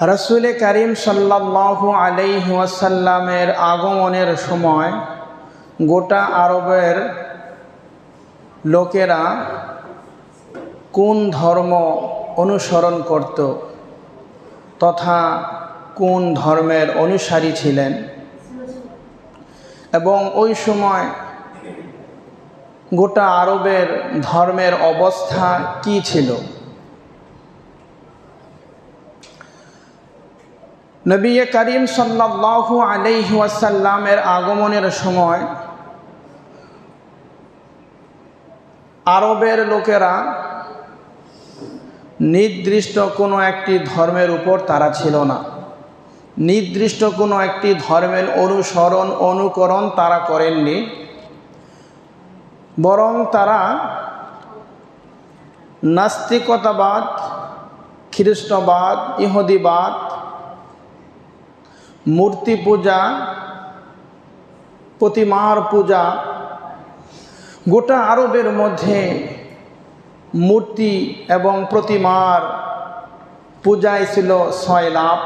রসুল করিম সাল্লাহ আলাইসাল্লামের আগমনের সময় গোটা আরবের লোকেরা কোন ধর্ম অনুসরণ করত তথা কোন ধর্মের অনুসারী ছিলেন? এবং ওই সময় গোটা আরবের ধর্মের অবস্থা কি ছিল? নবী করিম সাল্লাহু ওয়াসাল্লামের আগমনের সময় আরবের লোকেরা নির্দিষ্ট কোনো একটি ধর্মের উপর তারা ছিল না। নির্দিষ্ট কোনো একটি ধর্মের অনুসরণ, অনুকরণ তারা করেননি। বরং তারা নাস্তিকতাবাদ, খ্রিস্টবাদ, ইহুদিবাদ মূর্তি পূজা, প্রতিমার পূজা, গোটা আরবের মধ্যে মূর্তি এবং প্রতিমার পূজায় ছিল ছয় লাভ।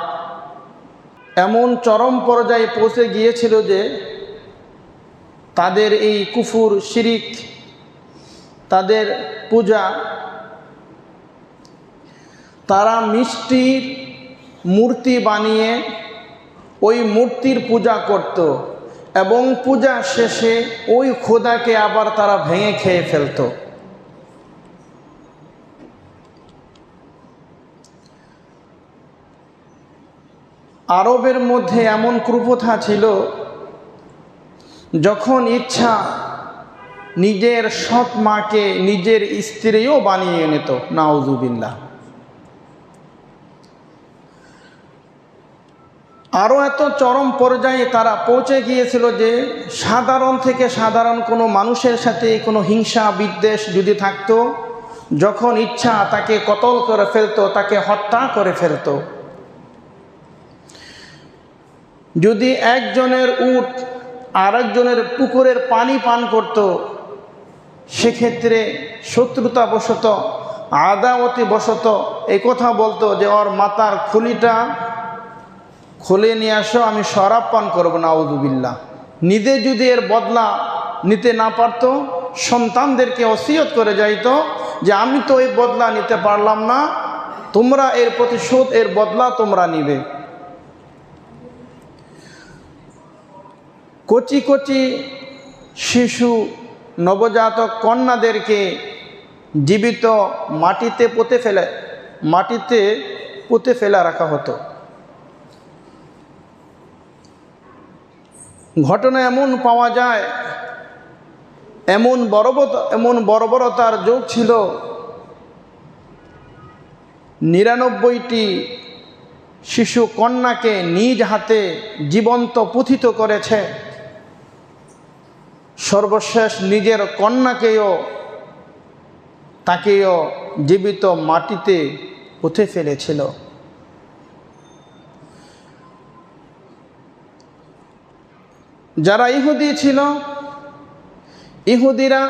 এমন চরম পর্যায়ে পৌঁছে গিয়েছিল যে তাদের এই কুফুর শিরিক, তাদের পূজা, তারা মিষ্টির মূর্তি বানিয়ে ওই মূর্তির পূজা করত এবং পূজা শেষে ওই খোদাকে আবার তারা ভেঙে খেয়ে ফেলত। আরবের মধ্যে এমন কুপ্রথা ছিল যখন ইচ্ছা নিজের সৎ মাকে নিজের স্ত্রীও বানিয়ে নিত, নাউজুবিল্লাহ। আরও এত চরম পর্যায়ে তারা পৌঁছে গিয়েছিল যে সাধারণ থেকে সাধারণ কোনো মানুষের সাথে কোনো হিংসা, বিদ্বেষ যদি থাকতো, যখন ইচ্ছা তাকে কতল করে ফেলতো, তাকে হত্যা করে ফেলত। যদি একজনের উট আরেকজনের পুকুরের পানি পান করত, সেক্ষেত্রে শত্রুতাবশত আদাওয়াতি বশত কথা বলতো যে ওর মাতার খুলিটা খুলে নিয়ে আসো, আমি শরাব পান করব না আউদুবিল্লা নিজে যদি এর বদলা নিতে না পারত, সন্তানদেরকে অসিয়ত করে যাইতো যে আমি তো এই বদলা নিতে পারলাম না, তোমরা এর প্রতিশোধ, এর বদলা তোমরা নিবে। কচি কচি শিশু, নবজাতক কন্যাদেরকে জীবিত মাটিতে পুঁতে ফেলে, মাটিতে পুঁতে ফেলা রাখা হতো। ঘটনা এমন পাওয়া যায়, এমন বর্বত, এমন বর্বরতার যোগ ছিল। নিরানব্বইটি শিশু কন্যাকে নিজ হাতে জীবন্ত পুথিত করেছে। সর্বশেষ নিজের কন্যাকেও, তাকেও জীবিত মাটিতে পুঁতে ফেলেছিল। যারা ইহুদি ছিল, ইহুদিরা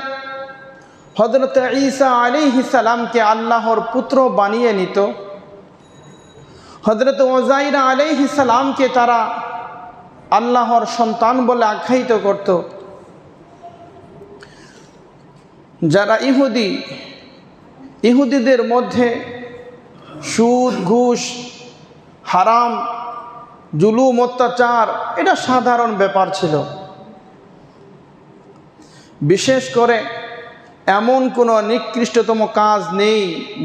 হজরত ঈসা আলী সালামকে আল্লাহর পুত্র বানিয়ে নিত। হজরত ওজাইরা আলী সালামকে তারা আল্লাহর সন্তান বলে আখ্যায়িত করত। যারা ইহুদি, ইহুদিদের মধ্যে সুদ, ঘুষ, হারাম জুলুম, অত্যাচার, এটা সাধারণ ব্যাপার ছিল। বিশেষ করে এমন কোনো নিকৃষ্টতম কাজ নেই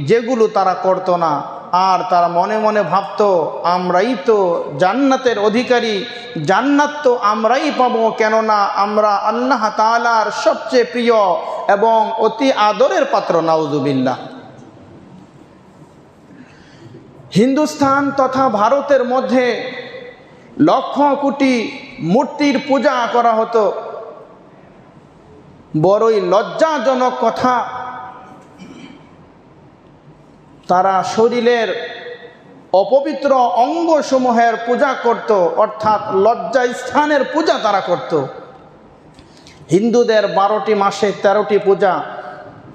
যেগুলো তারা করতো না। আর তারা মনে মনে ভাবত, আমরাই তো জান্নাতের অধিকারী, জান্নাত তো আমরাই পাবো, কেননা আমরা আল্লাহ তালার সবচেয়ে প্রিয় এবং অতি আদরের পাত্র, নাউজুবিল্লাহ। হিন্দুস্থান তথা ভারতের মধ্যে লক্ষ কোটি মূর্তির পূজা করা হতো। বড়ই লজ্জাজনক কথা। তারা শরীরের অপবিত্র অঙ্গসমূহের পূজা করত, অর্থাৎ লজ্জা স্থানের পূজা তারা করত। হিন্দুদের বারোটি মাসে তেরোটি পূজা,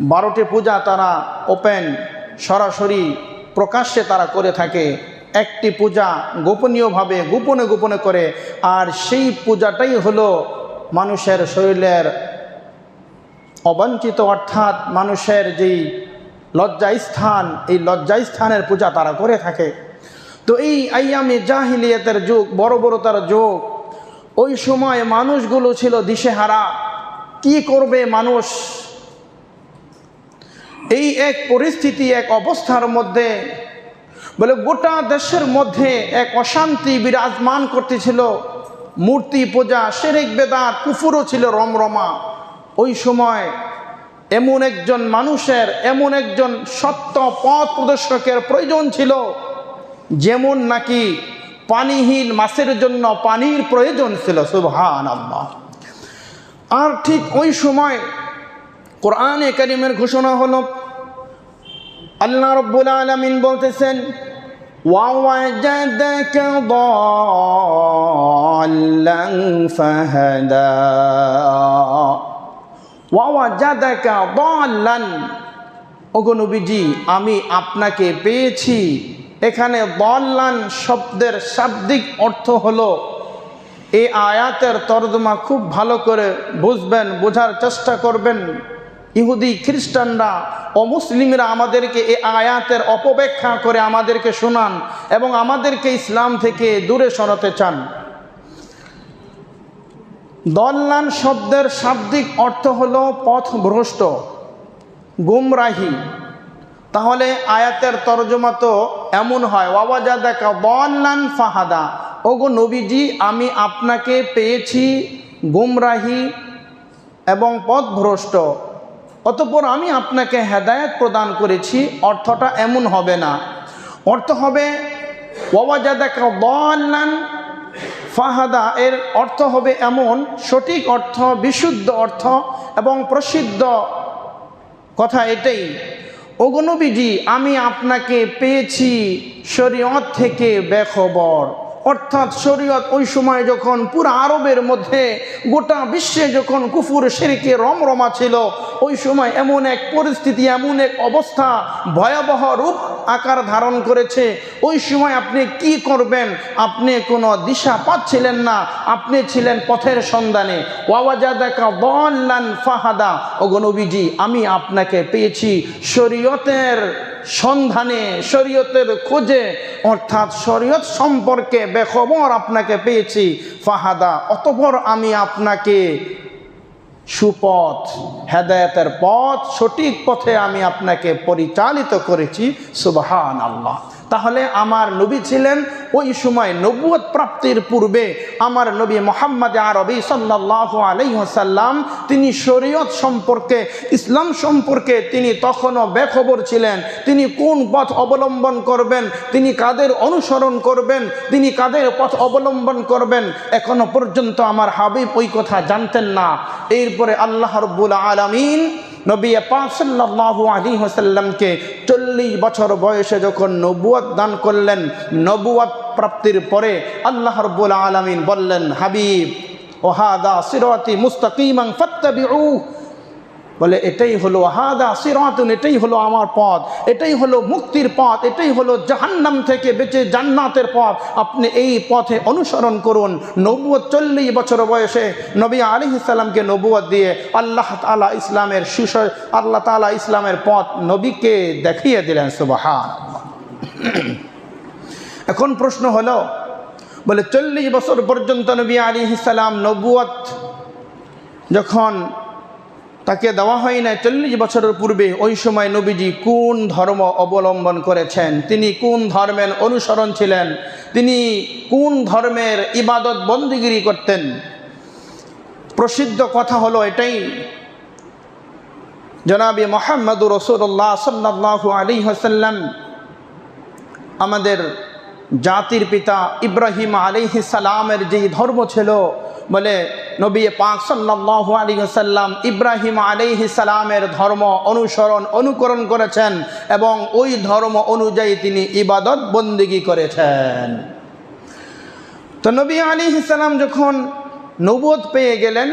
বারোটি পূজা তারা ওপেন, সরাসরি প্রকাশ্যে তারা করে থাকে। একটি পূজা গোপনীয়ভাবে, গোপনে গোপনে করে, আর সেই পূজাটাই হলো মানুষের শরীরের অবাঞ্ছিত, অর্থাৎ মানুষের যেই লজ্জাস্থান, এই লজ্জাস্থানের পূজা তারা করে থাকে। তো এই আইয়ামে জাহিলিয়াতের যুগ, বড় বড় তার যুগ, ওই সময় মানুষগুলো ছিল দিশেহারা। কি করবে মানুষ? এই এক পরিস্থিতি, এক অবস্থার মধ্যে বলে গোটা দেশের মধ্যে এক অশান্তি বিরাজমান করতেছিল। মূর্তি, পূজা শেরেক বেদাত কুফুরও ছিল রমরমা। ওই সময় এমন একজন মানুষের, এমন একজন সত্য পথ প্রদর্শকের প্রয়োজন ছিল, যেমন নাকি পানিহীন মাছের জন্য পানির প্রয়োজন ছিল সুবহান আল্লাহ আর ঠিক ওই সময় কোরআনে করিমের ঘোষণা হলো আল্লাহ রব্বুল আলমিন বলতেছেন ووجدك ضالا فهدى ووجدك ضالا ওগো নবীজি আমি আপনাকে পেয়েছি এখানে দল্লান শব্দের শাব্দিক অর্থ হলো এই আয়াতের তর্জমা খুব ভালো করে বুঝবেন বোঝার চেষ্টা করবেন ইহুদি খ্রিস্টানরা অমুসলিমরা আমাদেরকে এ আয়াতের অপব্যাখ্যা করে আমাদেরকে শোনান এবং আমাদেরকে ইসলাম থেকে দূরে সরাতে চান। দল্লান শব্দের শাব্দিক অর্থ হলো পথভ্রষ্ট, গুমরাহি। তাহলে আয়াতের তর্জমা তো এমন হয় ওয়াবাজা দেখা দল্লান ফাহাদা। ওগো নবীজি, আমি আপনাকে পেয়েছি গুমরাহি এবং পথভ্রষ্ট। অতপর আমি আপনাকে হেদায়ত প্রদান করেছি, অর্থটা এমন হবে না। অর্থ হবে ওয়াজাদাকা দল্লান ফাহাদা। এর অর্থ হবে এমন, সঠিক অর্থ, বিশুদ্ধ অর্থ এবং প্রসিদ্ধ কথা এটাই। ওগনবীজি আমি আপনাকে পেয়েছি শরীয়ত থেকে বেখবর। অর্থাৎ শরীয়ত ওই সময় যখন পুরো আরবের মধ্যে গোটা বিশ্বে যখন কুফুর, শেরিকে রমরমা ছিল, ওই সময় এমন এক পরিস্থিতি, এমন এক অবস্থা, ভয়াবহ রূপ আকার ধারণ করেছে। ওই সময় আপনি কি করবেন? আপনি কোনো দিশা পাচ্ছিলেন না। আপনি ছিলেন পথের সন্ধানে। ওয়াওয়াজা দেখা বল্লান ফাহাদা। ও গনবীজি আমি আপনাকে পেয়েছি শরীয়তের সন্ধানে, শরীয়তের খোঁজে। অর্থাৎ শরীয়ত সম্পর্কে বেখবর আপনাকে পেয়েছি। ফাহাদা, অতপর আমি আপনাকে সুপথ, হেদায়তের পথ, সঠিক পথে আমি আপনাকে পরিচালিত করেছি। সুবাহান আল্লাহ তাহলে আমার নবী ছিলেন ওই সময় নবুয়ত প্রাপ্তির পূর্বে আমার নবী মোহাম্মদ আরবি সাল্লাহ আলাইসাল্লাম তিনি শরীয়ত সম্পর্কে, ইসলাম সম্পর্কে তিনি তখনও বেখবর ছিলেন। তিনি কোন পথ অবলম্বন করবেন? তিনি কাদের অনুসরণ করবেন? তিনি কাদের পথ অবলম্বন করবেন? এখনও পর্যন্ত আমার হাবিব ওই কথা জানতেন না। এরপরে আল্লাহ রব্বুল আলমিন নবী পাক আলী হোসাল্লামকে চল্লিশ বছর বয়সে যখন নবুয়াত দান করলেন নবুয়াত প্রাপ্তির পরে আল্লাহ রব্বুল আলামিন বললেন, হাবিব, ওহাদা সিরতি মুস্তাকিমাং ফাত্তাবিউ বলে, এটাই হলো, হাদা সিরাতুন, এটাই হলো আমার পথ, এটাই হলো মুক্তির পথ, এটাই হলো জাহান্নাম থেকে বেঁচে জান্নাতের পথ। আপনি এই পথে অনুসরণ করুন। নবুয় চল্লিশ বছর বয়সে নবী আলী ইসলামকে নবুয় দিয়ে আল্লাহ তালা ইসলামের সুশয় আল্লাহ তালা ইসলামের পথ নবীকে দেখিয়ে দিলেন, সুবাহান এখন প্রশ্ন হলো, বলে, চল্লিশ বছর পর্যন্ত নবী আলী ইসলাম নবুয়ত যখন তাকে দেওয়া হয় না চল্লিশ বছরের পূর্বে ওই সময় নবীজি কোন ধর্ম অবলম্বন করেছেন? তিনি কোন ধর্মের অনুসরণ ছিলেন? তিনি কোন ধর্মের ইবাদত বন্দিগিরি করতেন? প্রসিদ্ধ কথা হলো এটাই। জনাবি মোহাম্মদুর রসুল্লাহ সাল্লাহু আলী হাসাল্লাম আমাদের জাতির পিতা ইব্রাহিম আলিহি সালামের যেই ধর্ম ছিল বলে নবী পাক সাল্লাহ আলী সাল্লাম ইব্রাহিম আলিহি সালামের ধর্ম অনুসরণ, অনুকরণ করেছেন এবং ওই ধর্ম অনুযায়ী তিনি ইবাদত বন্দিগি করেছেন। তো নবী আলী সালাম যখন নবুয়ত পেয়ে গেলেন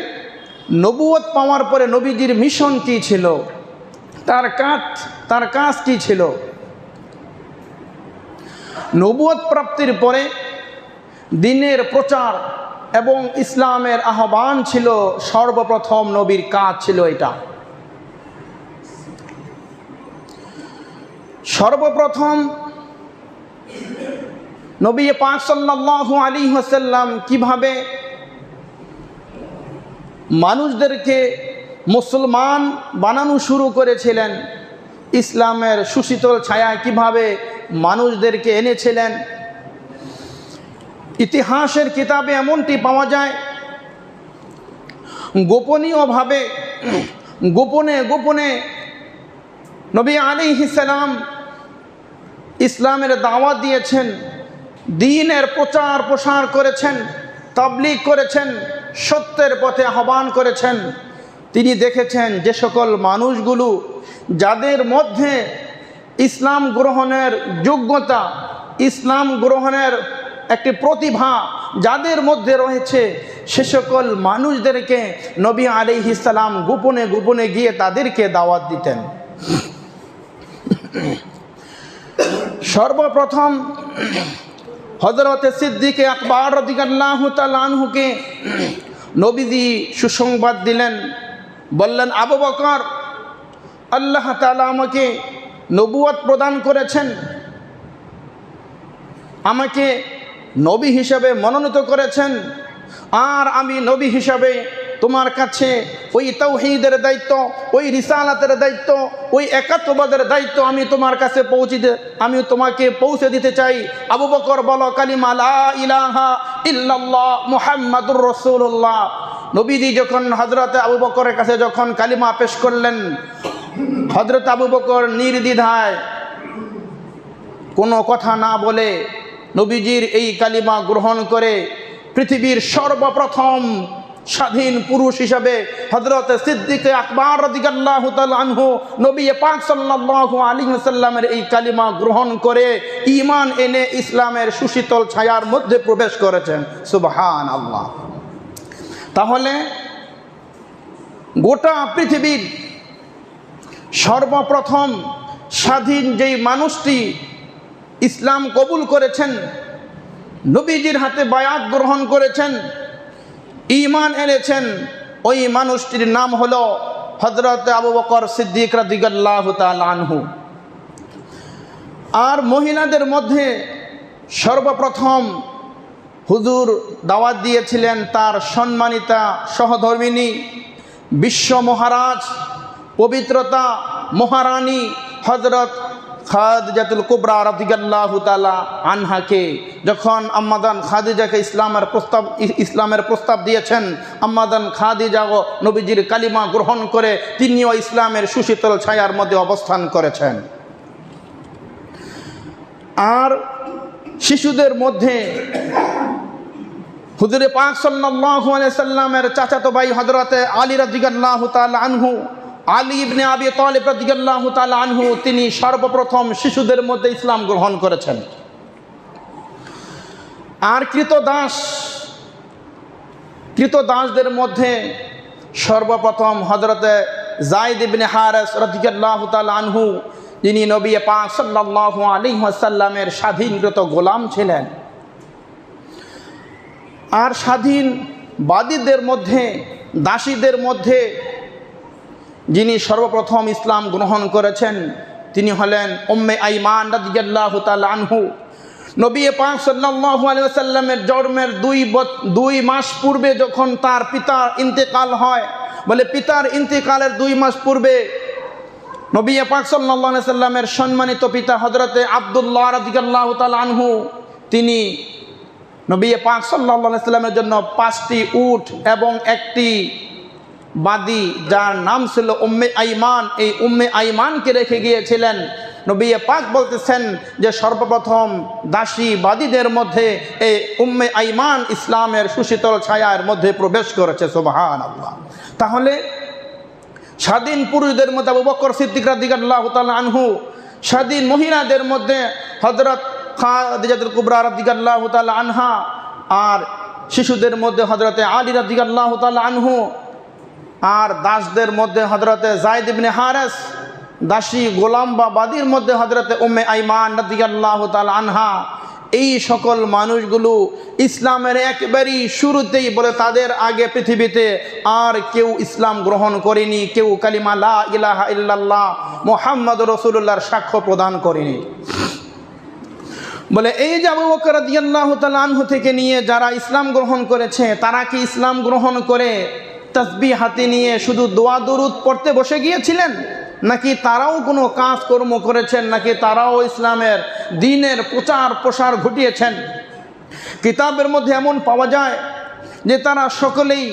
নবুয়ত পাওয়ার পরে নবীজির মিশন কি ছিল? তার কাজ তার কাজ কি ছিল? নবুয়ত প্রাপ্তির পরে দিনের প্রচার এবং ইসলামের আহ্বান ছিল, সর্বপ্রথম নবীর কাজ ছিল এটা। সর্বপ্রথম নবী সাল্লাল্লাহু আলী হাসাল্লাম কীভাবে মানুষদেরকে মুসলমান বানানো শুরু করেছিলেন, ইসলামের সুশীতল ছায়া কীভাবে মানুষদেরকে এনেছিলেন ইতিহাসের কিতাবে এমনটি পাওয়া যায়। গোপনীয়ভাবে, গোপনে গোপনে নবী আলী ইসালাম ইসলামের দাওয়াত দিয়েছেন, দিনের প্রচার প্রসার করেছেন, তাবলিগ করেছেন, সত্যের পথে আহ্বান করেছেন। তিনি দেখেছেন যে সকল মানুষগুলো যাদের মধ্যে ইসলাম গ্রহণের যোগ্যতা, ইসলাম গ্রহণের একটি প্রতিভা যাদের মধ্যে রয়েছে সে সকল মানুষদেরকে নবী আলি ইসালাম গোপনে গোপনে গিয়ে তাদেরকে দাওয়াত দিতেন। সর্বপ্রথম হজরত সিদ্দিকে আকবর রদিকাল্লাহ নবীজি সুসংবাদ দিলেন, বললেন, আবু বকর, আল্লাহ তালা আমাকে নবুয়ত প্রদান করেছেন। আমাকে নবী হিসাবে মনোনীত করেছেন। আর আমি নবী হিসাবে তোমার কাছে ওই তৌহিদের দায়িত্ব, ওই রিসালাতের দায়িত্ব, ওই একাত্মবাদের দায়িত্ব আমি তোমার কাছে পৌঁছিতে, আমি তোমাকে পৌঁছে দিতে চাই। আবু বকর বলো, কালিমা ইলাহা ইল্লাল্লাহ রসুল্লাহ নবীজি যখন হজরত আবু বকরের কাছে যখন কালিমা পেশ করলেন হজরত আবু বকর নির্দ্বিধায় কোনো কথা না বলে নবীজির এই কালিমা গ্রহণ করে পৃথিবীর সর্বপ্রথম স্বাধীন পুরুষ হিসাবে হজরত সিদ্দিকে আকবর রদিগাল্লাহ আনহু, নবী পাক সাল্লাল্লাহু আলাইহি সাল্লামের এই কালিমা গ্রহণ করে ইমান এনে ইসলামের সুশীতল ছায়ার মধ্যে প্রবেশ করেছেন। সুবহান আল্লাহ তাহলে গোটা পৃথিবীর সর্বপ্রথম স্বাধীন যেই মানুষটি ইসলাম কবুল করেছেন, নবীজির হাতে বায়াত গ্রহণ করেছেন ইমান এনেছেন, ওই মানুষটির নাম হলো হজরত আবু বকর সিদ্দিক রাদিগাল্লাহ আনহু। আর মহিলাদের মধ্যে সর্বপ্রথম হুজুর দাওয়াত দিয়েছিলেন তার সম্মানিতা সহধর্মিনী, বিশ্ব মহারাজ, পবিত্রতা, মহারানী হজরত খাদিজাতুল কুবরা রদিগাল্লাহ তালা আনহাকে, যখন আম্মাদান খাদিজাকে ইসলামের প্রস্তাব ইসলামের প্রস্তাব দিয়েছেন, আম্মাদান খাদিজা ও নবীজির কালিমা গ্রহণ করে তিনিও ইসলামের সুশীতল ছায়ার মধ্যে অবস্থান করেছেন। আর শিশুদের মধ্যে হুজুরে পাক সাল্লাহ সাল্লামের চাচাতো ভাই হজরতে আলী রদিগাল্লাহ তাল আনহু আলী ইবনে আবি তালিব রাদিয়াল্লাহু তাআলা আনহু, তিনি সর্বপ্রথম শিশুদের মধ্যে ইসলাম গ্রহণ করেছেন। আর কৃতদাস কৃতদাসদের মধ্যে সর্বপ্রথম হজরতে জাইদ ইবনে হারেস রাদিয়াল্লাহু তাআলা আনহু, যিনি নবী পাক সাল্লাল্লাহু আলাইহি ওয়াসাল্লামের স্বাধীনকৃত গোলাম ছিলেন। আর স্বাধীন বাদীদের মধ্যে, দাসীদের মধ্যে যিনি সর্বপ্রথম ইসলাম গ্রহণ করেছেন, তিনি হলেন ওম্মে আইমান রাজিয়াল্লাহ আনহু। নবী পাক সাল্লাল্লাহু আলাইহি ওয়াসাল্লামের জন্মের দুই দুই মাস পূর্বে যখন তার পিতার ইন্তেকাল হয়, বলে পিতার ইন্তেকালের দুই মাস পূর্বে নবী পাক আলাইহি সাল্লামের সম্মানিত পিতা হজরতে আবদুল্লাহ রাজিয়াল্লাহ আনহু, তিনি নবী পাক আলাইহি সাল্লামের জন্য পাঁচটি উট এবং একটি বাদী, যার নাম ছিল উম্মে আইমান। এই উম্মে আইমানকে রেখে গিয়েছিলেন। নবী পাক বলতেছেন যে, সর্বপ্রথম দাসী বাদীদের মধ্যে এই উম্মে আইমান ইসলামের সুশীতল ছায়ার মধ্যে প্রবেশ করেছে সোবাহান আল্লাহ তাহলে স্বাধীন পুরুষদের মধ্যে আবু বকর সিদ্দিক রাদিকাল্লাহ আনহু, স্বাধীন মহিলাদের মধ্যে হজরত খাদিজাতুল কুবরা রাদিকাল্লাহ আনহা, আর শিশুদের মধ্যে হজরতে আলী রাদিকাল্লাহ তাআলা আনহু আর দাসদের মধ্যে হজরতে জায়দ ইবনে হারেস, দাসী গোলাম বা বাদীর মধ্যে হজরতে উম্মে আইমান রাদিয়াল্লাহ তাল আনহা, এই সকল মানুষগুলো ইসলামের একেবারেই শুরুতেই বলে তাদের আগে পৃথিবীতে আর কেউ ইসলাম গ্রহণ করেনি, কেউ কালিমা লা ইলাহা ইল্লাল্লাহ মোহাম্মদ রসুল্লাহর সাক্ষ্য প্রদান করেনি। বলে এই যে আবু বকর রাদিয়াল্লাহু তাআলা আনহু থেকে নিয়ে যারা ইসলাম গ্রহণ করেছে, তারা কি ইসলাম গ্রহণ করে? তসবিহ হাতে নিয়ে শুধু দোয়া দরুদ পড়তে বসে গিয়েছিলেন? নাকি তারাও কোনো কাজকর্ম করেছেন? নাকি তারাও ইসলামের দিনের প্রচার প্রসার ঘটিয়েছেন? কিতাবের মধ্যে এমন পাওয়া যায় যে তারা সকলেই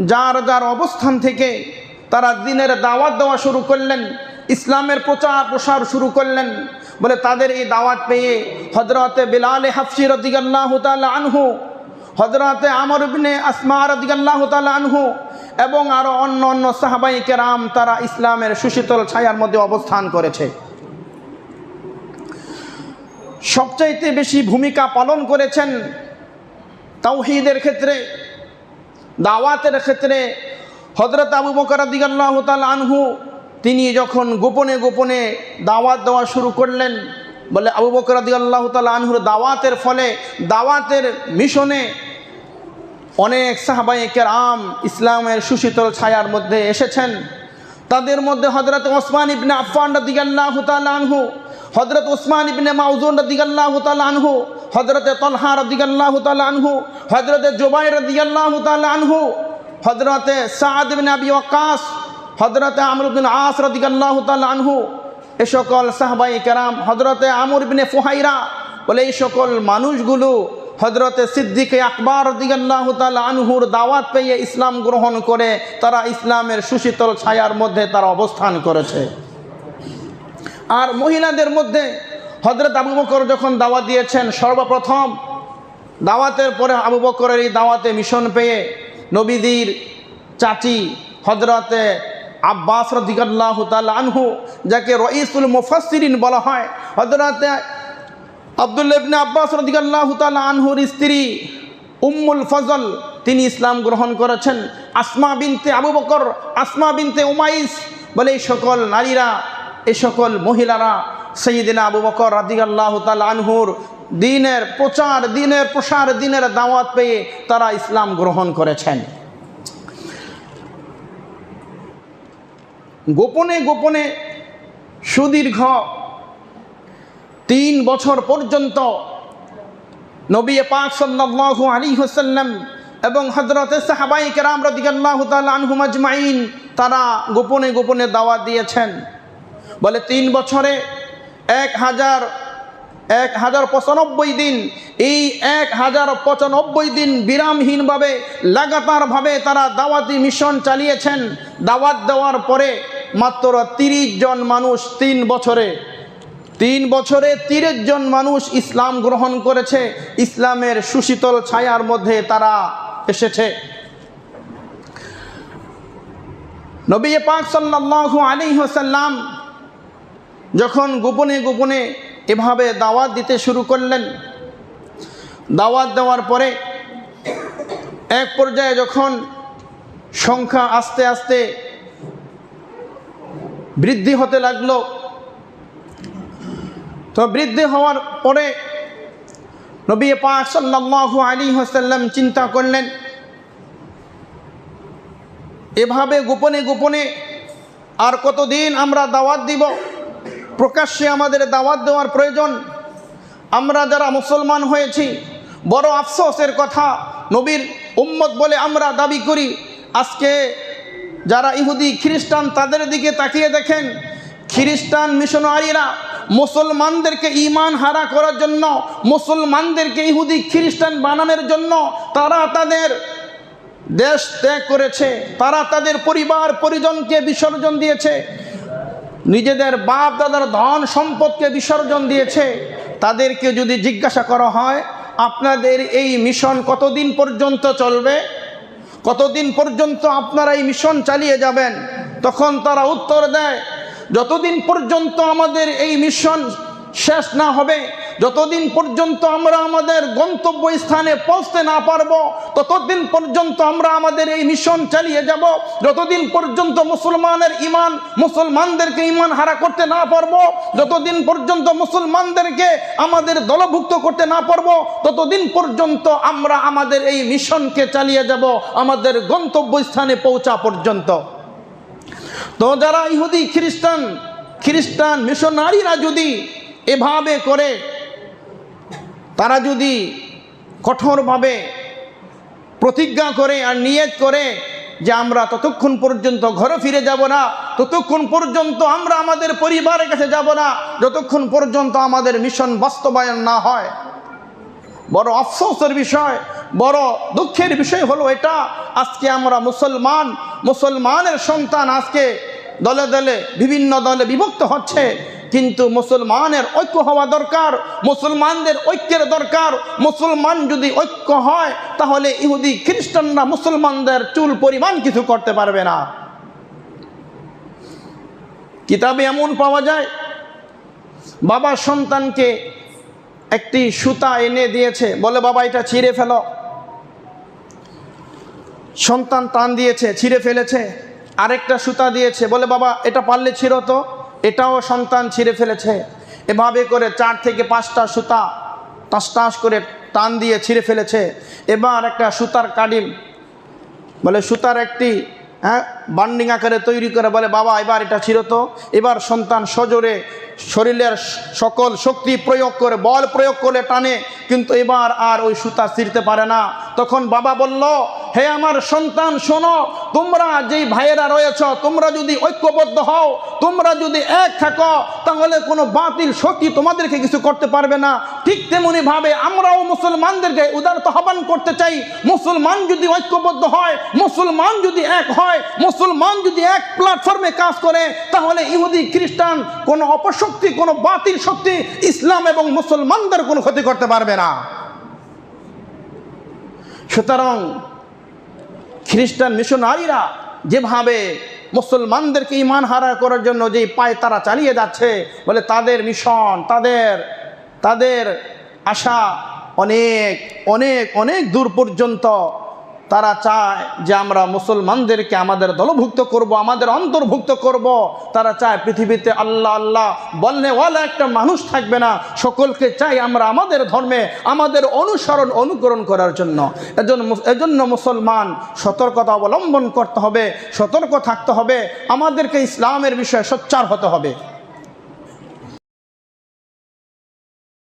যার যার অবস্থান থেকে তারা দিনের দাওয়াত দেওয়া শুরু করলেন, ইসলামের প্রচার প্রসার শুরু করলেন। বলে তাদের এই দাওয়াত পেয়ে হজরতে বিলালে তাআলা আনহু হজরতে আমর ইবনে আসমা রদিগাল্লাহ তাআলা আনহু এবং আরও অন্য অন্য সাহাবাই কেরাম তারা ইসলামের সুশীতল ছায়ার মধ্যে অবস্থান করেছে। সবচাইতে বেশি ভূমিকা পালন করেছেন তাওহিদের ক্ষেত্রে, দাওয়াতের ক্ষেত্রে হজরত আবু বকর দিগাল্লাহ তাল আনহু তিনি যখন গোপনে গোপনে দাওয়াত দেওয়া শুরু করলেন, বলে আবু বকর দিগাল্লাহ তাল আনহুর দাওয়াতের ফলে, দাওয়াতের মিশনে অনেক সাহাবাইকের আম ইসলামের সুশীতল ছায়ার মধ্যে এসেছেন। তাদের মধ্যে হজরত ওসমান ইবনে আফান রদিগাল্লাহ আনহু হজরত ওসমান ইবনে মাউজুন রদিগাল্লাহ আনহু হজরত তলহা রদিগাল্লাহ আনহু হজরত জুবাই রদিগাল্লাহ আনহু হজরতে সাদ ইবনে আবি ওয়াক্কাস হজরতে আমরুদ্দিন আস রদিগাল্লাহ আনহু, এ সকল সাহবাই কেরাম হজরতে আমর ইবনে ফুহাইরা বলে এই সকল মানুষগুলো হজরতে সিদ্দিকে আকবর আনহুর দাওয়াত পেয়ে ইসলাম গ্রহণ করে তারা ইসলামের সুশীতল ছায়ার মধ্যে তারা অবস্থান করেছে। আর মহিলাদের মধ্যে হজরত আবু বকর যখন দাওয়াত দিয়েছেন, সর্বপ্রথম দাওয়াতের পরে আবু বকরের এই দাওয়াতে মিশন পেয়ে নবীদির চাচি হজরতে আব্বাস রদিগাল্লাহ তাল আনহু, যাকে রইসুল মুফাসসিরিন বলা হয় হজরতে আবদুল্লাহ ইবনে আব্বাস রদিগাল্লাহ তাআলা আনহুর স্ত্রী উম্মুল ফজল, তিনি ইসলাম গ্রহণ করেছেন। আসমা বিনতে আবু বকর, আসমা বিনতে উমাইস বলে এই সকল নারীরা, এই সকল মহিলারা সঈদিনা আবু বকর রাদিগাল্লাহ তাআলা আনহুর দিনের প্রচার, দিনের প্রসার, দিনের দাওয়াত পেয়ে তারা ইসলাম গ্রহণ করেছেন। গোপনে গোপনে সুদীর্ঘ তিন বছর পর্যন্ত নবী পাক সাল্লাল্লাহু আলী হোসাল্লাম এবং হজরত সাহাবাই কেরাম রদিগাল্লাহ আনহুম আজমাইন তারা গোপনে গোপনে দাওয়াত দিয়েছেন। বলে তিন বছরে এক হাজার এক হাজার পঁচানব্বই দিন, এই এক হাজার পঁচানব্বই দিন বিরামহীনভাবে লাগাতারভাবে তারা দাওয়াতি মিশন চালিয়েছেন। দাওয়াত দেওয়ার পরে মাত্র তিরিশ জন মানুষ তিন বছরে তিন বছরে তিরিশ জন মানুষ ইসলাম গ্রহণ করেছে। ইসলামের সুশীতল ছায়ার মধ্যে তারা এসেছে। নবী পাক সাল্লাল্লাহু আলাইহি ওয়াসাল্লাম যখন গোপনে গোপনে এভাবে দাওয়াত দিতে শুরু করলেন, দাওয়াত দেওয়ার পরে এক পর্যায়ে যখন সংখ্যা আস্তে আস্তে বৃদ্ধি হতে লাগল তো বৃদ্ধি হওয়ার পরে নবী পাক সাল্লাল্লাহু আলী হাসাল্লাম চিন্তা করলেন, এভাবে গোপনে গোপনে আর কতদিন আমরা দাওয়াত দিব? প্রকাশ্যে আমাদের দাওয়াত দেওয়ার প্রয়োজন। আমরা যারা মুসলমান হয়েছি, বড় আফসোসের কথা, নবীর উম্মত বলে আমরা দাবি করি। আজকে যারা ইহুদি খ্রিস্টান তাদের দিকে তাকিয়ে দেখেন, খ্রিস্টান মিশনারিরা মুসলমানদেরকে ইমান হারা করার জন্য, মুসলমানদেরকে ইহুদি খ্রিস্টান বানানোর জন্য তারা তাদের দেশ ত্যাগ করেছে, তারা তাদের পরিবার পরিজনকে বিসর্জন দিয়েছে, নিজেদের বাপ দাদার ধন সম্পদকে বিসর্জন দিয়েছে। তাদেরকে যদি জিজ্ঞাসা করা হয়, আপনাদের এই মিশন কতদিন পর্যন্ত চলবে? কতদিন পর্যন্ত আপনারা এই মিশন চালিয়ে যাবেন? তখন তারা উত্তর দেয় যতদিন পর্যন্ত আমাদের এই মিশন শেষ না হবে, যতদিন পর্যন্ত আমরা আমাদের গন্তব্য স্থানে পৌঁছতে না পারব, ততদিন পর্যন্ত আমরা আমাদের এই মিশন চালিয়ে যাব, যতদিন পর্যন্ত মুসলমানের ইমান মুসলমানদেরকে ইমান হারা করতে না পারব, যতদিন পর্যন্ত মুসলমানদেরকে আমাদের দলভুক্ত করতে না পারব, ততদিন পর্যন্ত আমরা আমাদের এই মিশনকে চালিয়ে যাব, আমাদের গন্তব্য স্থানে পৌঁছা পর্যন্ত। তো যারা ইহুদি, খ্রিস্টান খ্রিস্টান মিশনারিরা যদি এভাবে করে, তারা যদি কঠোরভাবে প্রতিজ্ঞা করে আর নিয়ত করে যে আমরা ততক্ষণ পর্যন্ত ঘরে ফিরে যাব না, ততক্ষণ পর্যন্ত আমরা আমাদের পরিবারের কাছে যাব না, যতক্ষণ পর্যন্ত আমাদের মিশন বাস্তবায়ন না হয়। বড় আফসোসের বিষয়, বড় দুঃখের বিষয় হলো এটা, আজকে আমরা মুসলমান, মুসলমানের সন্তান আজকে দলে দলে, বিভিন্ন দলে বিভক্ত হচ্ছে। কিন্তু মুসলমানের ঐক্য হওয়া দরকার, মুসলমানদের ঐক্যের দরকার। মুসলমান যদি ঐক্য হয়, তাহলে ইহুদি খ্রিস্টানরা মুসলমানদের চুল পরিমাণ কিছু করতে পারবে না। কিতাবে এমন পাওয়া যায়, বাবা সন্তানকে একটি সুতা এনে দিয়েছে। বলে, বাবা, এটা ছিঁড়ে ফেলো। সন্তান টান দিয়েছে, ছিঁড়ে ফেলেছে। আরেকটা সুতা দিয়েছে। বলে, বাবা, এটা পারলে ছিঁড়ো তো। এটাও সন্তান ছিঁড়ে ফেলেছে। এভাবে করে চার থেকে পাঁচটা সুতা টাস টাস করে টান দিয়ে ছিঁড়ে ফেলেছে। এবার একটা সুতার কাডিম, বলে, সুতার একটি হ্যাঁ বান্ডিং আকারে তৈরি করে বলে, বাবা, এবার এটা ছিল তো। এবার সন্তান সজোরে শরীরের সকল শক্তি প্রয়োগ করে, বল প্রয়োগ করে টানে, কিন্তু এবার আর ওই সুতা ছিঁড়তে পারে না। তখন বাবা বলল, হে আমার সন্তান, শোনো, তোমরা যেই ভাইয়েরা রয়েছ, তোমরা যদি ঐক্যবদ্ধ হও, তোমরা যদি এক থাকো, তাহলে কোনো বাতিল শক্তি তোমাদেরকে কিছু করতে পারবে না। ঠিক তেমনি ভাবে আমরাও মুসলমানদেরকে উদারত আহ্বান করতে চাই, মুসলমান যদি ঐক্যবদ্ধ হয়, মুসলমান যদি এক হয়, মুসলমান যদি এক প্ল্যাটফর্মে কাজ করে, তাহলে ইহুদি, খ্রিস্টান কোনো অপশক্তি কোনো বাতিল শক্তি ইসলাম এবং মুসলমানদের কোনো ক্ষতি করতে পারবে না। সুতরাং খ্রিস্টান মিশনারিরা যেভাবে মুসলমানদেরকে ইমান হারা করার জন্য যে পায় তারা চালিয়ে যাচ্ছে, বলে তাদের মিশন, তাদের তাদের আশা অনেক অনেক অনেক দূর পর্যন্ত তারা চায় যে আমরা মুসলমানদেরকে আমাদের দলভুক্ত করব, আমাদের অন্তর্ভুক্ত করব। তারা চায় পৃথিবীতে আল্লাহ আল্লাহ বলনেওয়ালা একটা মানুষ থাকবে না। সকলকে চাই আমরা আমাদের ধর্মে, আমাদের অনুসরণ, অনুকরণ করার জন্য। এজন্য এজন্য মুসলমান সতর্কতা অবলম্বন করতে হবে, সতর্ক থাকতে হবে। আমাদেরকে ইসলামের বিষয়ে সোচ্চার হতে হবে।